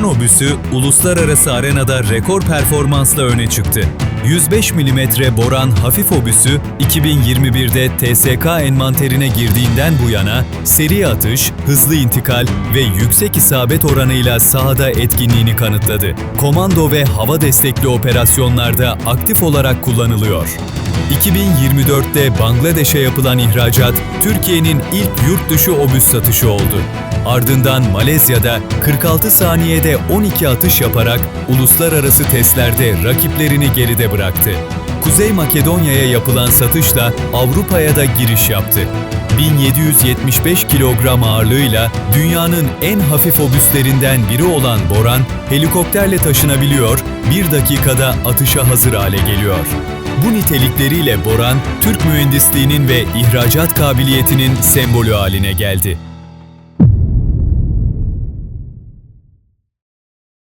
Boran obüsü uluslararası arenada rekor performansla öne çıktı. 105 mm Boran hafif obüsü 2021'de TSK envanterine girdiğinden bu yana seri atış, hızlı intikal ve yüksek isabet oranıyla sahada etkinliğini kanıtladı. Komando ve hava destekli operasyonlarda aktif olarak kullanılıyor. 2024'te Bangladeş'e yapılan ihracat, Türkiye'nin ilk yurt dışı obüs satışı oldu. Ardından Malezya'da 46 saniyede 12 atış yaparak uluslararası testlerde rakiplerini geride bıraktı. Kuzey Makedonya'ya yapılan satışla Avrupa'ya da giriş yaptı. 1775 kilogram ağırlığıyla dünyanın en hafif obüslerinden biri olan Boran, helikopterle taşınabiliyor, bir dakikada atışa hazır hale geliyor. Bu nitelikleriyle Boran, Türk mühendisliğinin ve ihracat kabiliyetinin sembolü haline geldi.